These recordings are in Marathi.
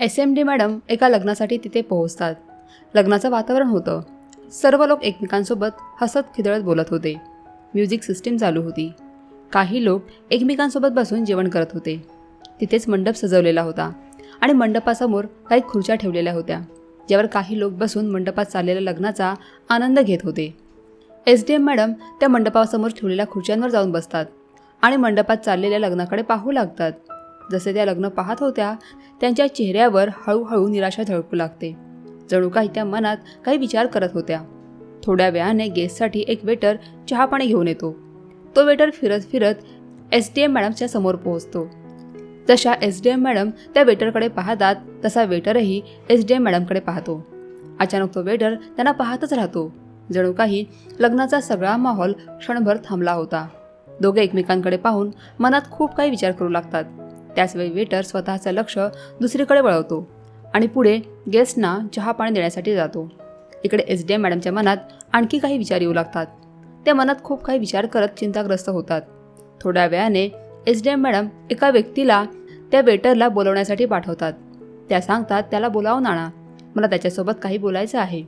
एस एम डी मॅडम एका लग्नासाठी तिथे पोहोचतात. लग्नाचं वातावरण होतं. सर्व लोक एकमेकांसोबत हसत खिदळत बोलत होते. म्युझिक सिस्टीम चालू होती. काही लोक एकमेकांसोबत बसून जेवण करत होते. तिथेच मंडप सजवलेला होता आणि मंडपासमोर काही खुर्च्या ठेवलेल्या होत्या. ज्यावर काही लोक बसून मंडपात चाललेल्या लग्नाचा आनंद घेत होते. एस डी एम मॅडम त्या मंडपासमोर ठेवलेल्या खुर्च्यांवर जाऊन बसतात आणि मंडपात चाललेल्या लग्नाकडे पाहू लागतात. जसे त्या लग्न पाहत होत्या त्यांच्या चेहऱ्यावर हळूहळू निराशा झळकू लागते. जणू काही त्या मनात काही विचार करत होत्या. थोड्या वेळाने गेस्टसाठी एक वेटर चहापाणी घेऊन येतो. तो वेटर फिरत फिरत एस डी एम मॅडमच्या समोर पोहोचतो. जशा एस डी एम मॅडम त्या वेटरकडे पाहतात तसा वेटरही एस डी एम मॅडमकडे पाहतो. अचानक तो वेटर त्यांना पाहतच राहतो. जणू काही लग्नाचा सगळा माहोल क्षणभर थांबला होता. दोघे एकमेकांकडे पाहून मनात खूप काही विचार करू लागतात. त्याचवेळी वेटर स्वतःचं लक्ष दुसरीकडे वळवतो आणि पुढे गेस्टना चहा पाणी देण्यासाठी जातो. इकडे एस डी एम मॅडमच्या मनात आणखी काही विचार येऊ लागतात. त्या मनात खूप काही विचार करत चिंताग्रस्त होतात. थोड्या वेळाने एस डी एम मॅडम एका व्यक्तीला त्या वेटरला बोलवण्यासाठी पाठवतात. त्या सांगतात त्याला बोलावून आणा मला त्याच्यासोबत काही बोलायचं आहे.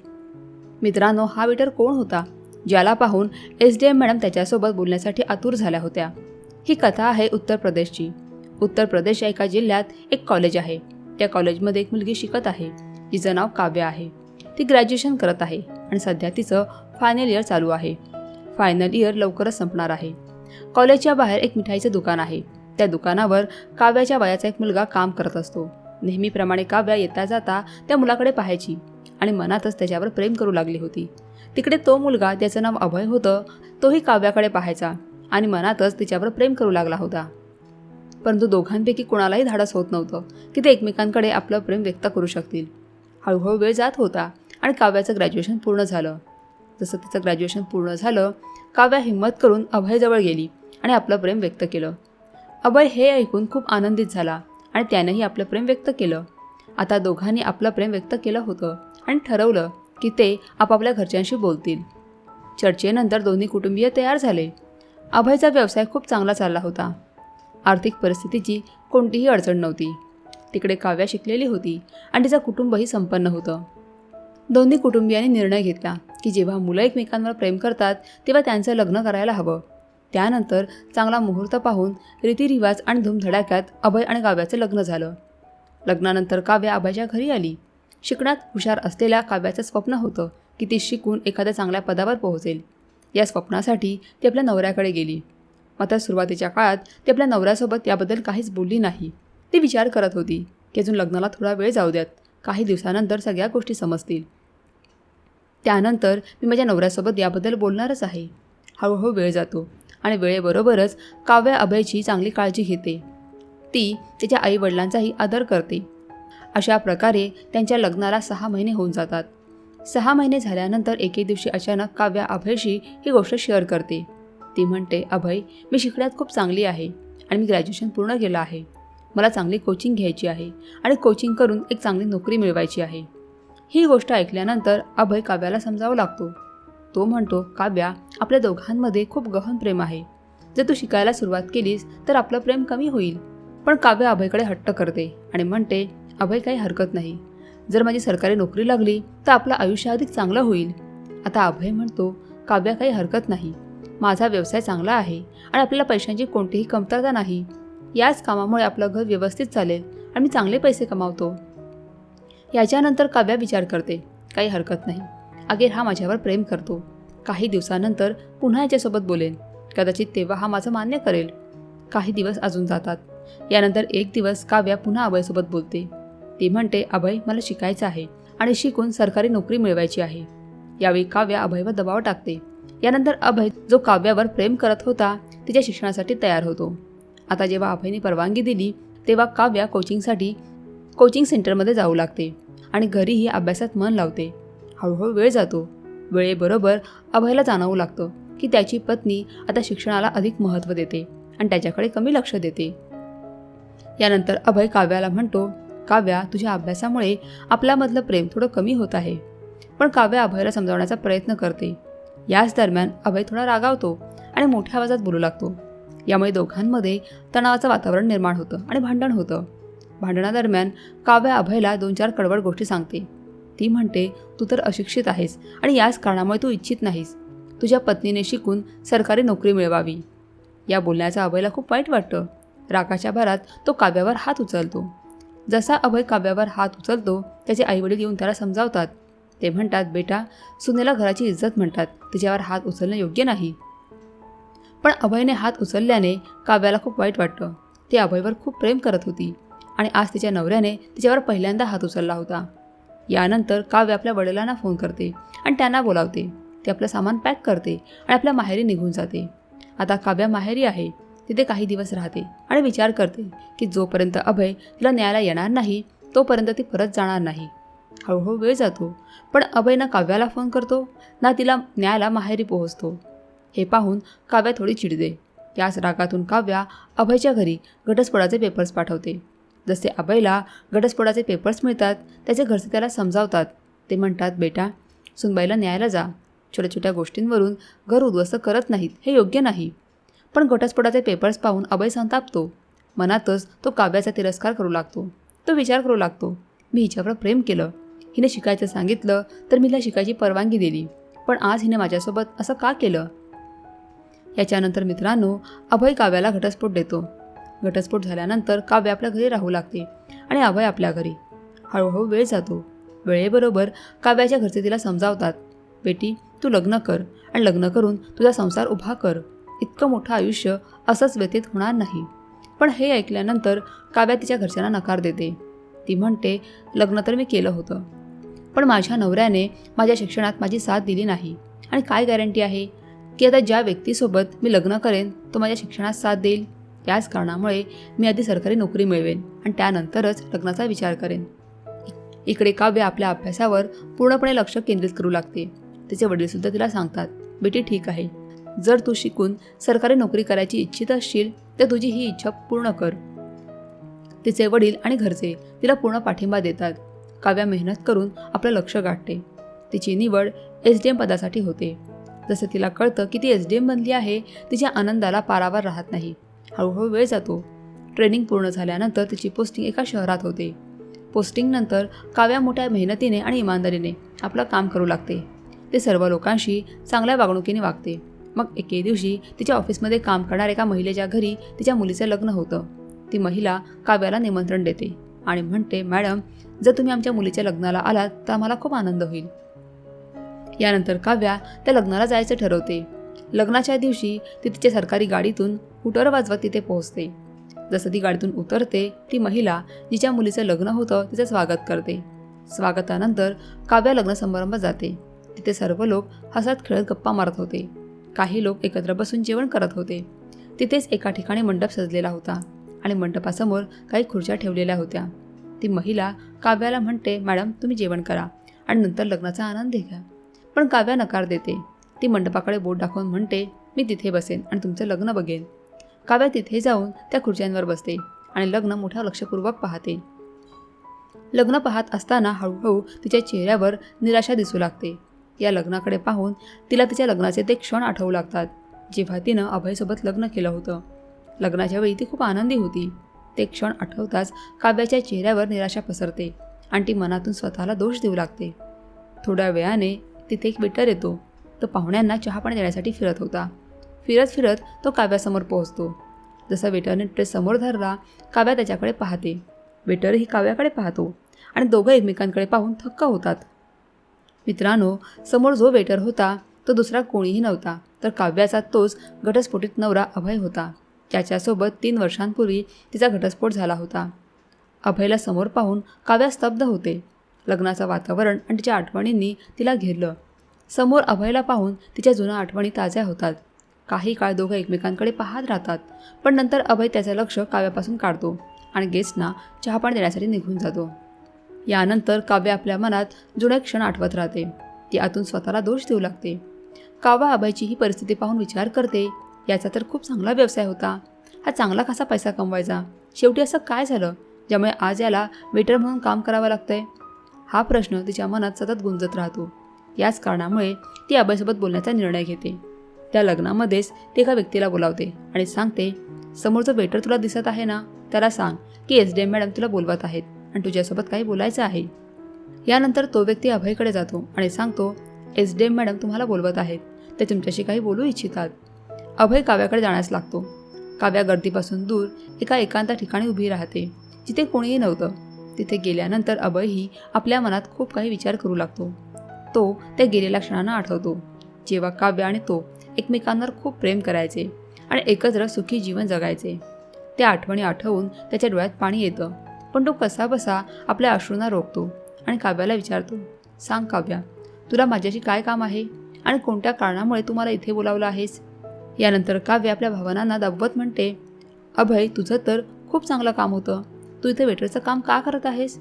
मित्रांनो हा वेटर कोण होता? ज्याला पाहून एस डी एम मॅडम त्याच्यासोबत बोलण्यासाठी आतुर झाल्या होत्या. ही कथा आहे उत्तर प्रदेशची. उत्तर प्रदेश या एका जिल्ह्यात एक कॉलेज आहे. त्या कॉलेजमध्ये एक मुलगी शिकत आहे. तिचं नाव काव्य आहे. ती ग्रॅज्युएशन करत आहे आणि सध्या तिचं फायनल इयर चालू आहे. फायनल इयर लवकरच संपणार आहे. कॉलेजच्या बाहेर एक मिठाईचं दुकान आहे. त्या दुकानावर काव्याच्या वयाचा एक मुलगा काम करत असतो. नेहमीप्रमाणे काव्या येता जाता त्या मुलाकडे पाहायची आणि मनातच त्याच्यावर प्रेम करू लागली होती. तिकडे तो मुलगा ज्याचं नाव अभय होतं तोही काव्याकडे पाहायचा आणि मनातच तिच्यावर प्रेम करू लागला होता. परंतु दोघांपैकी कोणालाही धाडस होत नव्हतं. की ते एकमेकांकडे आपलं प्रेम व्यक्त करू शकतील. हळूहळू वेळ जात होता आणि काव्याचं ग्रॅज्युएशन पूर्ण झालं. जसं तिचं ग्रॅज्युएशन पूर्ण झालं काव्या हिंमत करून अभयजवळ गेली आणि आपलं प्रेम व्यक्त केलं. अभय हे ऐकून खूप आनंदित झाला आणि त्यानंही आपलं प्रेम व्यक्त केलं. आता दोघांनी आपलं प्रेम व्यक्त केलं होतं आणि ठरवलं की ते आपापल्या घरच्यांशी बोलतील. चर्चेनंतर दोन्ही कुटुंबीय तयार झाले. अभयचा व्यवसाय खूप चांगला चालला होता. आर्थिक परिस्थितीची कोणतीही अडचण नव्हती. तिकडे काव्या शिकलेली होती आणि तिचं कुटुंबही संपन्न होतं. दोन्ही कुटुंबियांनी निर्णय घेतला की जेव्हा मुलं एकमेकांवर प्रेम करतात तेव्हा त्यांचं लग्न करायला हवं. त्यानंतर चांगला मुहूर्त पाहून रीतिरिवाज आणि धूमधडाक्यात अभय आणि काव्याचं लग्न झालं. लग्नानंतर काव्या अभयच्या घरी आली. शिकण्यात हुशार असलेल्या काव्याचं स्वप्न होतं की ती शिकून एखाद्या चांगल्या पदावर पोहोचेल. या स्वप्नासाठी ती आपल्या नवऱ्याकडे गेली. मात्र सुरुवातीच्या काळात ती आपल्या नवऱ्यासोबत याबद्दल काहीच बोलली नाही. ती विचार करत होती की अजून लग्नाला थोडा वेळ जाऊ द्यात. काही दिवसानंतर सगळ्या गोष्टी समजतील. त्यानंतर मी माझ्या नवऱ्यासोबत याबद्दल बोलणारच आहे. हळूहळू वेळ जातो आणि वेळेबरोबरच काव्य अभयची चांगली काळजी घेते. ती तिच्या आईवडिलांचाही आदर करते. अशा प्रकारे त्यांच्या लग्नाला सहा महिने होऊन जातात. सहा महिने झाल्यानंतर एके दिवशी अचानक काव्या अभयशी ही गोष्ट शेअर करते. ती म्हणते अभय मी शिकण्यात खूप चांगली आहे आणि मी ग्रॅज्युएशन पूर्ण केलं आहे. मला चांगली कोचिंग घ्यायची आहे आणि कोचिंग करून एक चांगली नोकरी मिळवायची आहे. ही गोष्ट ऐकल्यानंतर अभय काव्याला समजावं लागतो. तो म्हणतो काव्या आपल्या दोघांमध्ये खूप गहन प्रेम आहे. जर तू शिकायला सुरुवात केलीस तर आपलं प्रेम कमी होईल. पण काव्य अभयकडे हट्ट करते आणि म्हणते अभय काही हरकत नाही. जर माझी सरकारी नोकरी लागली तर आपलं आयुष्य अधिक चांगलं होईल. आता अभय म्हणतो काव्या काही हरकत नाही. माझा व्यवसाय चांगला आहे आणि आपल्याला पैशांची कोणतीही कमतरता नाही. याच कामामुळे आपलं घर व्यवस्थित चालेल आणि मी चांगले पैसे कमावतो. याच्यानंतर काव्या विचार करते. काही हरकत नाही. अखेर हा माझ्यावर प्रेम करतो. काही दिवसानंतर पुन्हा याच्यासोबत बोलेन. कदाचित तेव्हा हा माझं मान्य करेल. काही दिवस अजून जातात. यानंतर एक दिवस काव्या पुन्हा अभयसोबत बोलते. ती म्हणते अभय मला शिकायचं आहे आणि शिकून सरकारी नोकरी मिळवायची आहे. यावेळी काव्या अभयवर दबाव टाकते. यानंतर अभय जो काव्यावर प्रेम करत होता तिच्या शिक्षणासाठी तयार होतो. आता जेव्हा अभयने परवानगी दिली तेव्हा काव्या कोचिंगसाठी कोचिंग सेंटरमध्ये जाऊ लागते आणि घरीही अभ्यासात मन लावते. हळूहळू वेळ जातो. वेळेबरोबर अभयला जाणवू लागतं की त्याची पत्नी आता शिक्षणाला अधिक महत्त्व देते आणि त्याच्याकडे कमी लक्ष देते. यानंतर अभय काव्याला म्हणतो काव्या तुझ्या अभ्यासामुळे आपल्यामधलं प्रेम थोडं कमी होत आहे. पण काव्या अभयला समजावण्याचा प्रयत्न करते. याच दरम्यान अभय थोडा रागावतो आणि मोठ्या आवाजात बोलू लागतो. यामुळे दोघांमध्ये तणावाचं वातावरण निर्माण होतं आणि भांडण होतं. भांडणादरम्यान काव्या अभयला दोन चार कडवड गोष्टी सांगते. ती म्हणते तू तर अशिक्षित आहेस आणि याच कारणामुळे तू इच्छित नाहीस. तुझ्या पत्नीने शिकून सरकारी नोकरी मिळवावी. या बोलण्याचा अभयला खूप वाईट वाटतं. रागाच्या भरात तो काव्यावर हात उचलतो. जसा अभय काव्यावर हात उचलतो त्याचे आईवडील येऊन त्याला समजावतात. ते म्हणतात बेटा सुनेला घराची इज्जत म्हणतात. तिच्यावर हात उचलणं योग्य नाही. पण अभयने हात उचलल्याने काव्याला खूप वाईट वाटतं. ती अभयवर खूप प्रेम करत होती आणि आज तिच्या नवऱ्याने तिच्यावर पहिल्यांदा हात उचलला होता. यानंतर काव्य आपल्या वडिलांना फोन करते आणि त्यांना बोलावते. ते आपलं सामान पॅक करते आणि आपल्या माहेरी निघून जाते. आता काव्या माहेरी आहे. तिथे काही दिवस राहते आणि विचार करते की जोपर्यंत अभय तिला न्यायला येणार नाही तोपर्यंत ती परत जाणार नाही. हळूहळू वेळ जातो. पण अभय ना काव्याला फोन करतो. ना तिला न्यायला माहेरी पोहोचतो. हे पाहून काव्या थोडी चिडते. याच रागातून काव्या अभयच्या घरी घटस्फोटाचे पेपर्स पाठवते. जसे अभयला घटस्फोटाचे पेपर्स मिळतात त्याचे घरचे त्याला समजावतात. ते म्हणतात बेटा सुनबाईला न्यायला जा. छोट्या छोट्या गोष्टींवरून घर उद्ध्वस्त करत नाहीत. हे योग्य नाही. पण घटस्फोटाचे पेपर्स पाहून अभय संतापतो. मनातच तो काव्याचा तिरस्कार करू लागतो. तो विचार करू लागतो. मी हिच्यावर प्रेम केलं. हिने शिकायचं सांगितलं तर मी तिला शिकायची परवानगी दिली. पण आज हिने माझ्यासोबत असं का केलं? याच्यानंतर मित्रांनो अभय काव्याला घटस्फोट देतो. घटस्फोट झाल्यानंतर काव्य आपल्या घरी राहू लागते आणि अभय आपल्या घरी. हळूहळू वेळ जातो. वेळेबरोबर काव्याच्या घरचे तिला समजावतात. बेटी तू लग्न कर आणि लग्न करून तुझा संसार उभा कर. इतकं मोठं आयुष्य असंच व्यतीत होणार नाही पण हे ऐकल्यानंतर काव्या तिच्या घरच्यांना नकार देते. ती म्हणते लग्न तर मी केलं होतं. पण माझ्या नवऱ्याने माझ्या शिक्षणात माझी साथ दिली नाही. आणि काय गॅरंटी आहे? की आता ज्या व्यक्तीसोबत मी लग्न करेन तो माझ्या शिक्षणात साथ देईल. याच कारणामुळे मी आधी सरकारी नोकरी मिळवेन आणि त्यानंतरच लग्नाचा विचार करेन. इकडे काव्य आपल्या अभ्यासावर पूर्णपणे लक्ष केंद्रित करू लागते. तिचे वडीलसुद्धा तिला सांगतात बेटी ठीक आहे. जर तू शिकून सरकारी नोकरी करायची इच्छित असशील तर तुझी ही इच्छा पूर्ण कर. तिचे वडील आणि घरचे तिला पूर्ण पाठिंबा देतात. काव्या मेहनत करून आपलं लक्ष गाठते. तिची निवड एस डी एम पदासाठी होते. जसं तिला कळतं की ती एस डी एम बनली आहे तिच्या आनंदाला पारावर राहत नाही. हळूहळू वेळ जातो. ट्रेनिंग पूर्ण झाल्यानंतर तिची पोस्टिंग एका शहरात होते. पोस्टिंगनंतर काव्या मोठ्या मेहनतीने आणि इमानदारीने आपलं काम करू लागते. ते सर्व लोकांशी चांगल्या वागणुकीने वागते. मग एके दिवशी तिच्या ऑफिसमध्ये काम करणाऱ्या एका महिलेच्या घरी तिच्या मुलीचं लग्न होतं. ती महिला काव्याला निमंत्रण देते आणि म्हणते मॅडम जर तुम्ही आमच्या मुलीच्या लग्नाला आलात तर आम्हाला खूप आनंद होईल. यानंतर काव्या त्या लग्नाला जायचं ठरवते. लग्नाच्या दिवशी ती तिच्या सरकारी गाडीतून हुटर वाजवत तिथे पोहोचते. जसं ती गाडीतून उतरते ती महिला जिच्या मुलीचं लग्न होतं तिचं स्वागत करते. स्वागतानंतर काव्या लग्न समारंभात जाते. तिथे सर्व लोक हसत खेळत गप्पा मारत होते. काही लोक एकत्र बसून जेवण करत होते. तिथेच एका ठिकाणी मंडप सजलेला होता. आणि मंडपासमोर काही खुर्च्या ठेवलेल्या होत्या. ती महिला काव्याला म्हणते मॅडम तुम्ही जेवण करा आणि नंतर लग्नाचा आनंद घ्या. पण काव्या नकार देते. ती मंडपाकडे बोट दाखवून म्हणते मी तिथे बसेन आणि तुमचं लग्न बघेन. काव्या तिथे जाऊन त्या खुर्च्यांवर बसते आणि लग्न मोठ्या लक्षपूर्वक पाहते. लग्न पाहत असताना हळूहळू तिच्या चेहऱ्यावर निराशा दिसू लागते. या लग्नाकडे पाहून तिला तिच्या लग्नाचे ते क्षण आठवू लागतात जेव्हा तिनं अभयसोबत लग्न केलं होतं. लग्नाच्या वेळी ती खूप आनंदी होती. ते क्षण आठवताच काव्याच्या चेहऱ्यावर निराशा पसरते आणि ती मनातून स्वतःला दोष देऊ लागते. थोड्या वेळाने तिथे एक वेटर येतो. तो पाहुण्यांना चहापाणी देण्यासाठी फिरत होता. फिरत फिरत तो काव्यासमोर पोहोचतो. जसा वेटरने ड्रेस समोर धरला काव्या त्याच्याकडे पाहते. वेटरही काव्याकडे पाहतो आणि दोघं एकमेकांकडे पाहून थक्क होतात. मित्रांनो समोर जो वेटर होता तो दुसरा कोणीही नव्हता तर काव्याचा तोच घटस्फोटीत नवरा अभय होता. त्याच्यासोबत तीन वर्षांपूर्वी तिचा घटस्फोट झाला होता. अभयला समोर पाहून काव्या स्तब्ध होते. लग्नाचं वातावरण आणि तिच्या आठवणींनी तिला घेरलं. समोर अभयला पाहून तिच्या जुन्या आठवणी ताज्या होतात. काही काळ दोघं एकमेकांकडे पाहत राहतात पण नंतर अभय त्याचं लक्ष काव्यापासून काढतो आणि गेस्टना चहापान देण्यासाठी निघून जातो. यानंतर काव्य आपल्या मनात जुने क्षण आठवत राहते. ती आतून स्वतःला दोष देऊ लागते. काव्या अभयची ही परिस्थिती पाहून विचार करते याचा तर खूप चांगला व्यवसाय होता. हा चांगला कसा पैसा कमवायचा. शेवटी असं काय झालं? ज्यामुळे आज याला वेटर म्हणून काम करावं लागतंय? हा प्रश्न तिच्या मनात सतत गुंजत राहतो. याच कारणामुळे ती अभयसोबत बोलण्याचा निर्णय घेते. त्या लग्नामध्येच ती एका व्यक्तीला बोलावते आणि सांगते समोरचं वेटर तुला दिसत आहे ना? त्याला सांग की एस डी एम मॅडम तुला बोलवत आहेत आणि तुझ्यासोबत काही बोलायचं आहे. यानंतर तो व्यक्ती अभयकडे जातो आणि सांगतो एस डी एम मॅडम तुम्हाला बोलवत आहेत. ते तुमच्याशी काही बोलू इच्छितात. अभय काव्याकडे जाण्यास लागतो. काव्या गर्दीपासून दूर एका एकांत ठिकाणी उभी राहते. जिथे कोणीही नव्हतं. तिथे गेल्यानंतर अभयही आपल्या मनात खूप काही विचार करू लागतो. तो त्या गेलेल्या क्षणांना आठवतो. जेव्हा काव्य आणि तो एकमेकांवर खूप प्रेम करायचे आणि एकत्र सुखी जीवन जगायचे. त्या आठवणी आठवून त्याच्या डोळ्यात पाणी येतं. पण तो कसा बसा आपल्या अश्रूंना रोखतो आणि काव्याला विचारतो सांग काव्या तुला माझ्याशी काय काम आहे? आणि कोणत्या कारणामुळे तू मला इथे बोलावलं आहेस? यानंतर काव्य आपल्या भावनांना दाबवत म्हणते अभय तुझं तर खूप चांगलं काम होतं. तू इथे वेटरचं काम का करत आहेस?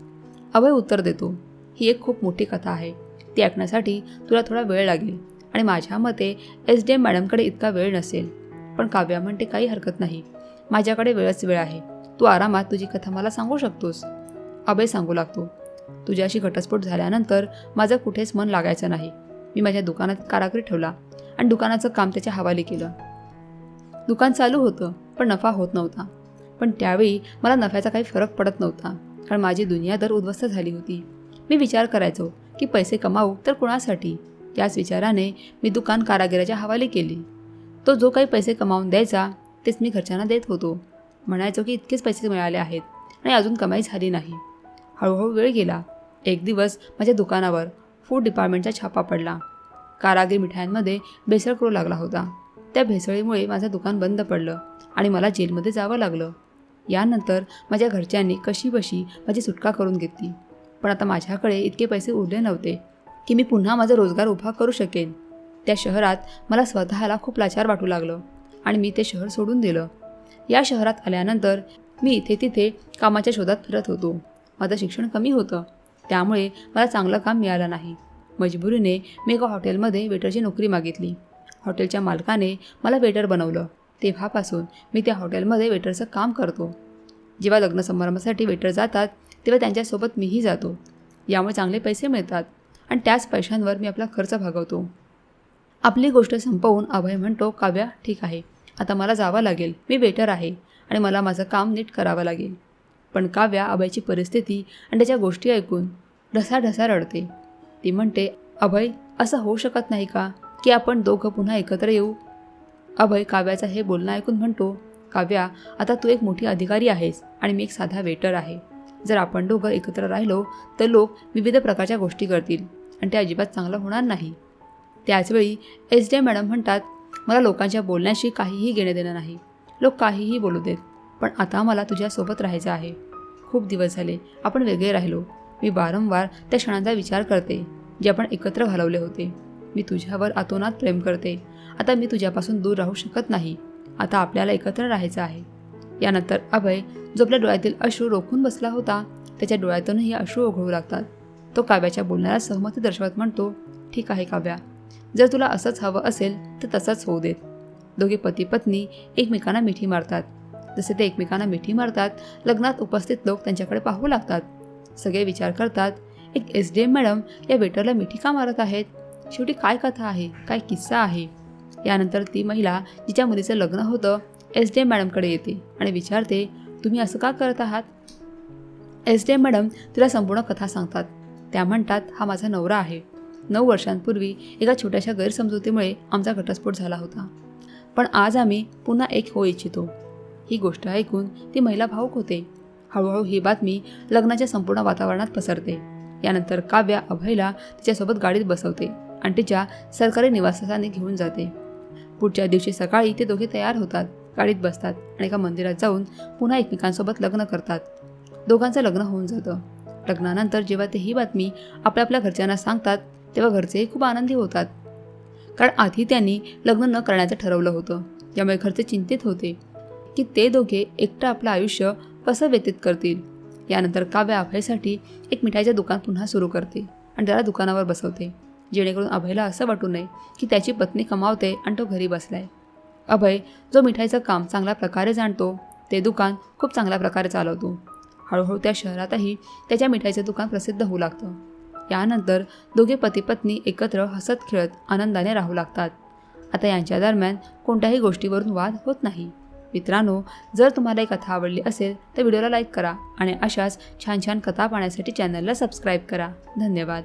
अभय उत्तर देतो ही एक खूप मोठी कथा आहे. ती ऐकण्यासाठी तुला थोडा वेळ लागेल आणि माझ्या मते एस डी एम मॅडमकडे इतका वेळ नसेल. पण काव्या म्हणते काही हरकत नाही. माझ्याकडे वेळच वेळ आहे. तू आरामात तुझी कथा मला सांगू शकतोस. अभय सांगू लागतो तुझ्याशी घटस्फोट झाल्यानंतर माझं कुठेच मन लागायचं नाही. मी माझ्या दुकानात कारागीर ठेवला आणि दुकानाचं काम त्याच्या हवाली केलं. दुकान चालू होतं पण नफा होत नव्हता. पण त्यावेळी मला नफ्याचा काही फरक पडत नव्हता कारण माझी दुनिया दर उद्ध्वस्त झाली होती. मी विचार करायचो की पैसे कमावू तर कोणासाठी? त्याच विचाराने मी दुकान कारागिराच्या हवाली केली. तो जो काही पैसे कमावून द्यायचा तेच मी घरच्यांना देत होतो. म्हणायचो की इतकेच पैसे मिळाले आहेत आणि अजून कमाई झाली नाही. हळूहळू वेळ गेला. एक दिवस माझ्या दुकानावर फूड डिपार्टमेंटचा छापा पडला. कारागीर मिठायांमध्ये बेसळ करू लागला होता. त्या भेसळीमुळे माझं दुकान बंद पडलं आणि मला जेलमध्ये जावं लागलं. यानंतर माझ्या घरच्यांनी कशी बशी माझी सुटका करून घेतली. पण आता माझ्याकडे इतके पैसे उरले नव्हते की मी पुन्हा माझा रोजगार उभा करू शकेन. त्या शहरात मला स्वतःला खूप लाचार वाटू लागलं आणि मी ते शहर सोडून दिलं. या शहरात आल्यानंतर मी इथे तिथे कामाच्या शोधात फिरत होतो. माझं शिक्षण कमी होतं. त्यामुळे मला चांगलं काम मिळालं नाही. मजबुरीने मी एका हॉटेलमध्ये वेटरची नोकरी मागितली. हॉटेलच्या मालकाने मला वेटर बनवलं. तेव्हापासून मी त्या हॉटेलमध्ये वेटरचं काम करतो. जेव्हा लग्न समारंभासाठी वेटर जातात तेव्हा त्यांच्यासोबत मीही जातो. यामुळे चांगले पैसे मिळतात आणि त्याच पैशांवर मी आपला खर्च भागवतो. आपली गोष्ट संपवून अभय म्हणतो काव्या ठीक आहे. आता मला जावं लागेल. मी वेटर आहे आणि मला माझं काम नीट करावं लागेल. पण काव्या अभयची परिस्थिती आणि त्याच्या गोष्टी ऐकून ढसाढसा रडते. ती म्हणते अभय असं होऊ शकत नाही का? की आपण दोघं पुन्हा एकत्र येऊ? अभय काव्याचं हे बोलणं ऐकून म्हणतो काव्या आता तू एक मोठी अधिकारी आहेस आणि मी एक साधा वेटर आहे. जर आपण दोघं एकत्र राहिलो तर लोक विविध प्रकारच्या गोष्टी करतील आणि ते अजिबात चांगलं होणार नाही. त्याचवेळी एस डी मॅडम म्हणतात मला लोकांच्या बोलण्याशी काहीही घेणं देणं नाही. लोक काहीही बोलू देत पण आता मला तुझ्यासोबत राहायचं आहे. खूप दिवस झाले आपण वेगळे राहिलो. मी वारंवार त्या क्षणांचा विचार करते जे आपण एकत्र घालवले होते. मी तुझ्यावर आतोनात प्रेम करते. आता मी तुझ्यापासून दूर राहू शकत नाही. आता आपल्याला एकत्र राहायचं आहे. यानंतर अभय जो आपल्या डोळ्यातील अश्रू रोखून बसला होता. त्याच्या डोळ्यातूनही अश्रू ओघळू लागतात. तो काव्याच्या बोलण्याला सहमती दर्शवत म्हणतो ठीक आहे काव्या. जर तुला असंच हवं असेल तर तसंच होऊ देत. दोघे पती पत्नी एकमेकांना मिठी मारतात. जसे ते एकमेकांना मिठी मारतात लग्नात उपस्थित लोक त्यांच्याकडे पाहू लागतात. सगळे विचार करतात एक एस डी एम मॅडम या वेटरला मिठी का मारत आहेत? शेवटी काय कथा आहे? काय किस्सा आहे? यानंतर ती महिला जिच्या मुलीचं लग्न होतं एस डी एम मॅडमकडे येते आणि विचारते तुम्ही असं का करत आहात? एस डी एम मॅडम तिला संपूर्ण कथा सांगतात. त्या म्हणतात हा माझा नवरा आहे. नऊ वर्षांपूर्वी एका छोट्याशा गैरसमजुतीमुळे आमचा घटस्फोट झाला होता. पण आज आम्ही पुन्हा एक होऊ इच्छितो. ही गोष्ट ऐकून ती महिला भाऊक होते. हळूहळू ही बातमी लग्नाच्या संपूर्ण वातावरणात पसरते. यानंतर काव्या अभयला तिच्यासोबत गाडीत बसवते. आणि तिच्या सरकारी निवासस्थानी घेऊन जाते. पुढच्या दिवशी सकाळी ते दोघे तयार होतात गाडीत बसतात आणि एका मंदिरात जाऊन पुन्हा एकमेकांसोबत लग्न करतात. दोघांचं लग्न होऊन जातं. लग्नानंतर जेव्हा ते ही बातमी आपल्या आपल्या घरच्यांना सांगतात तेव्हा घरचेही खूप आनंदी होतात. कारण आधी त्यांनी लग्न न करण्याचं ठरवलं होतं. त्यामुळे घरचे चिंतित होते की ते दोघे एकटं आपलं आयुष्य कसं व्यतीत करतील. यानंतर काव्या अभयसाठी एक मिठाईचं दुकान पुन्हा सुरू करते आणि त्याला दुकानावर बसवते. जेणेकरून अभयला असं वाटू नये की त्याची पत्नी कमावते आणि तो घरी बसलाय. अभय जो मिठाईचं काम चांगल्या प्रकारे जाणतो ते दुकान खूप चांगल्या प्रकारे चालवतो. हळूहळू त्या शहरातही त्याच्या मिठाईचं दुकान प्रसिद्ध होऊ लागतं. यानंतर दोघे पती पत्नी एकत्र हसत खेळत आनंदाने राहू लागतात. आता यांच्या दरम्यान कोणत्याही गोष्टीवरून वाद होत नाही. मित्रांनो जर तुम्हाला ही कथा आवडली असेल तर व्हिडिओला लाईक करा आणि अशाच छान छान कथा पाहण्यासाठी चॅनलला सबस्क्राईब करा. धन्यवाद.